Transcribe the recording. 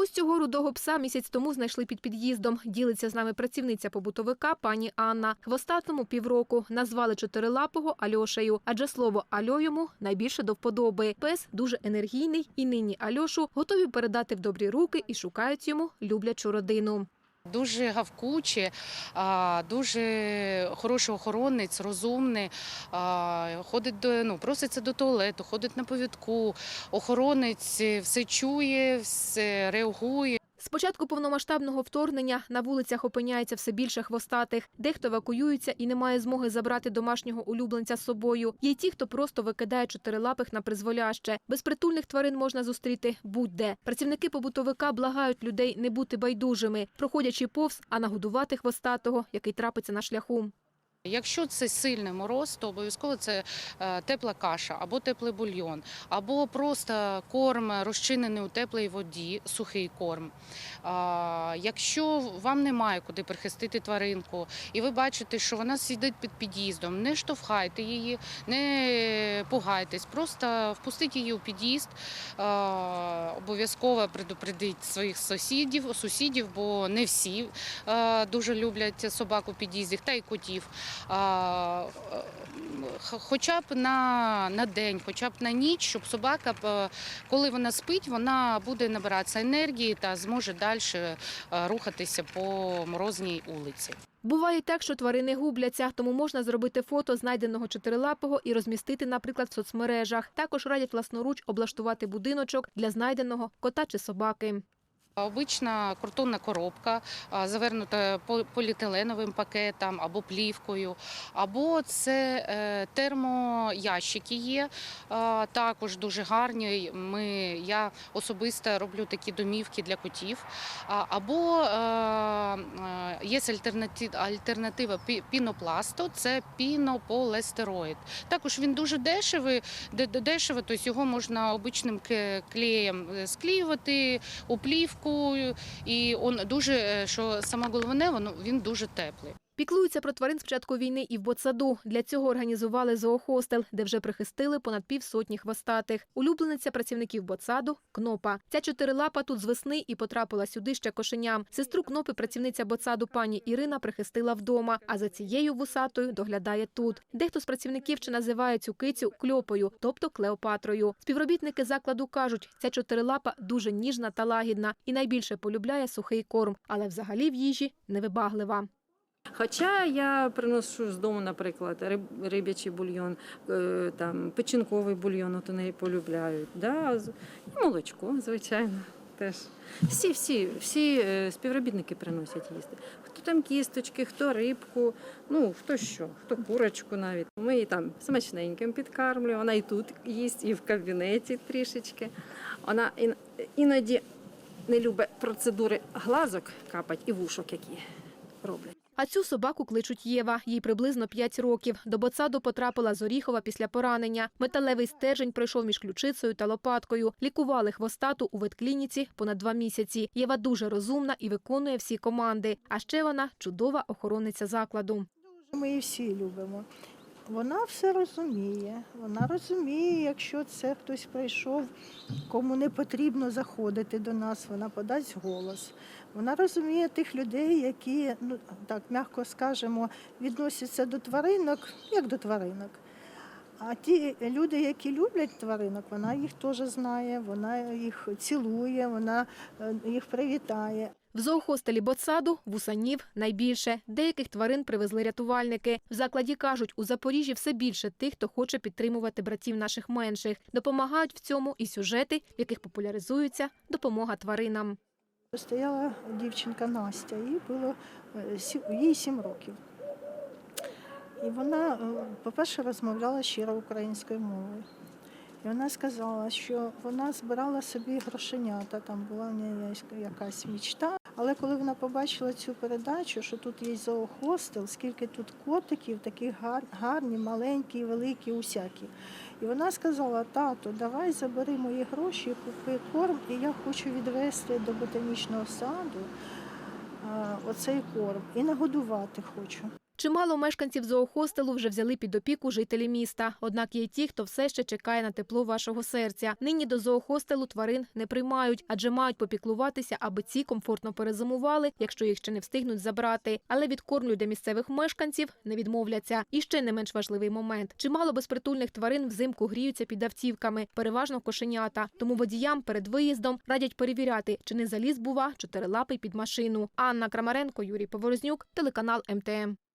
Ось цього рудого пса місяць тому знайшли під під'їздом. Ділиться з нами працівниця побутовика пані Анна. Хвостатому півроку назвали чотирилапого Альошею, адже слово Альо йому найбільше до вподоби. Пес дуже енергійний, і нині Альошу готові передати в добрі руки і шукають йому люблячу родину. Дуже гавкучі, дуже хороший охоронець, розумний. Ходить до ну, проситься до туалету, ходить на повідку. Охоронець все чує, все реагує. З початку повномасштабного вторгнення на вулицях опиняється все більше хвостатих. Дехто евакуюється і не має змоги забрати домашнього улюбленця з собою. Є й ті, хто просто викидає чотирилапих на призволяще. Безпритульних тварин можна зустріти будь-де. Працівники побутовика благають людей не бути байдужими, проходячи повз, а нагодувати хвостатого, який трапиться на шляху. Якщо це сильний мороз, то обов'язково це е, тепла каша або теплий бульйон, або просто корм розчинений у теплій воді, сухий корм. Якщо вам немає куди прихистити тваринку, і ви бачите, що вона сидить під під'їздом, не штовхайте її, не пугайтесь, просто впустіть її у під'їзд. Обов'язково предупредіть своїх сусідів, сусідів, бо не всі дуже люблять собак у та й котів. Хоча б на, на день, хоча б на ніч, щоб собака, коли вона спить, вона буде набиратися енергії та зможе далі е, рухатися по морозній вулиці. Буває так, що тварини губляться, тому можна зробити фото знайденого чотирилапого і розмістити, наприклад, в соцмережах. Також радять власноруч облаштувати будиночок для знайденого кота чи собаки. Обична картонна коробка, завернута по- поліетиленовим пакетом або плівкою, або це е, термоящики є, також дуже гарні. Ми, я особисто роблю такі домівки для котів. Або е, е, є альтернатива пінопласту, це пінополестероїд. Також він дуже дешевий, де- де- дешево, тобто його можна обичним клеєм склеювати у плівку, і он дуже, е, що саме головне, він дуже теплий. Піклуються про тварин з початку війни і в Ботсаду. Для цього організували зоохостел, де вже прихистили понад півсотні хвостатих. Улюблениця працівників Ботсаду – Кнопа. Ця чотирилапа тут з весни і потрапила сюди ще кошеням. Сестру Кнопи працівниця Ботсаду пані Ірина прихистила вдома, а за цією вусатою доглядає тут. Дехто з працівників ще називає цю кицю кльопою, тобто Клеопатрою. Співробітники закладу кажуть, ця чотирилапа дуже ніжна та лагідна і найбільше полюбляє сухий корм, але взагалі в їжі невибаглива. Хоча я приношу з дому, наприклад, риб'ячий бульйон, е, там, печінковий бульйон, от вони полюбляють. Да? І молочко, звичайно. Теж. Всі, всі, всі е, співробітники приносять їсти. Хто там кісточки, хто рибку, ну хто що, хто курочку навіть. Ми її там смачненьким підкармлюємо. Вона і тут їсть, і в кабінеті трішечки. Вона іноді не любить процедури глазок капать і вушок, які роблять. А цю собаку кличуть Єва. Їй приблизно 5 років. До Боцаду потрапила з Оріхова після поранення. Металевий стержень пройшов між ключицею та лопаткою. Лікували хвостату у ветклініці понад два місяці. Єва дуже розумна і виконує всі команди. А ще вона чудова охоронниця закладу. Ми її всі любимо. Вона все розуміє. Вона розуміє, якщо це хтось прийшов, кому не потрібно заходити до нас, вона подасть голос. Вона розуміє тих людей, які, ну так м'яко скажемо, відносяться до тваринок, як до тваринок. А ті люди, які люблять тваринок, вона їх теж знає, вона їх цілує, вона е, їх привітає. В зоохостелі Боцаду вусанів найбільше. Деяких тварин привезли рятувальники. В закладі кажуть, у Запоріжжі все більше тих, хто хоче підтримувати братів наших менших. Допомагають в цьому і сюжети, в яких популяризується допомога тваринам. Стояла дівчинка Настя, їй було е, їй сім років. І вона, е, по-перше, розмовляла щиро українською мовою. І вона сказала, що вона збирала собі грошенята, там була в неї якась мічта. Але коли вона побачила цю передачу, що тут є зоохостел, скільки тут котиків, такі гар- гарні, маленькі, великі, усякі. І вона сказала: тато, давай забери мої гроші, купи корм, і я хочу відвести до ботанічного саду оцей корм і нагодувати хочу. Чимало мешканців зоохостелу вже взяли під опіку жителі міста. Однак є й ті, хто все ще чекає на тепло вашого серця. Нині до зоохостелу тварин не приймають, адже мають попіклуватися, аби ці комфортно перезимували, якщо їх ще не встигнуть забрати. Але від кормлю для місцевих мешканців не відмовляться. І ще не менш важливий момент: чимало безпритульних тварин взимку гріються під автівками, переважно кошенята. Тому водіям перед виїздом радять перевіряти, чи не заліз бува чотирилапий під машину. Анна Крамаренко, Юрій Поворознюк, телеканал МТМ.